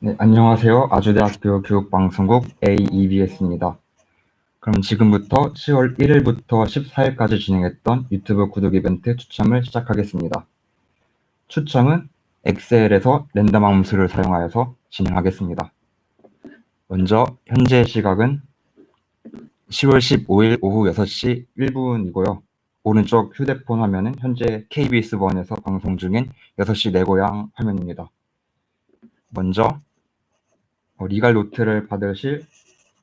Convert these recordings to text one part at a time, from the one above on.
네, 안녕하세요. 아주대학교 교육방송국 AEBS입니다. 그럼 지금부터 10월 1일부터 14일까지 진행했던 유튜브 구독 이벤트 추첨을 시작하겠습니다. 추첨은 엑셀에서 랜덤 함수를 사용하여서 진행하겠습니다. 먼저 현재 시각은 10월 15일 오후 6시 1분이고요. 오른쪽 휴대폰 화면은 현재 KBS1에서 방송 중인 6시 내 고향 화면입니다. 먼저 어, 리갈 노트를 받으실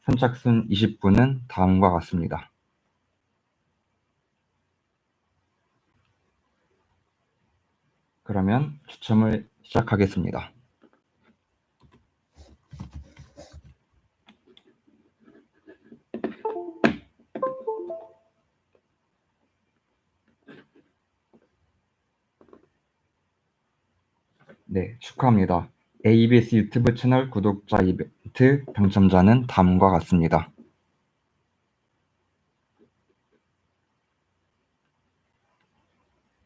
선착순 20분은 다음과 같습니다. 그러면 추첨을 시작하겠습니다. 네, 축하합니다. ABS 유튜브 채널 구독자 이벤트 당첨자는 다음과 같습니다.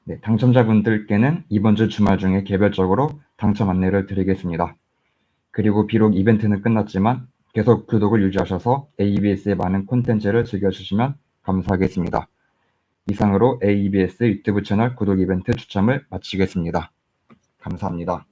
네, 당첨자분들께는 이번 주 주말 중에 개별적으로 당첨 안내를 드리겠습니다. 그리고 비록 이벤트는 끝났지만 계속 구독을 유지하셔서 ABS의 많은 콘텐츠를 즐겨주시면 감사하겠습니다. 이상으로 ABS 유튜브 채널 구독 이벤트 추첨을 마치겠습니다. 감사합니다.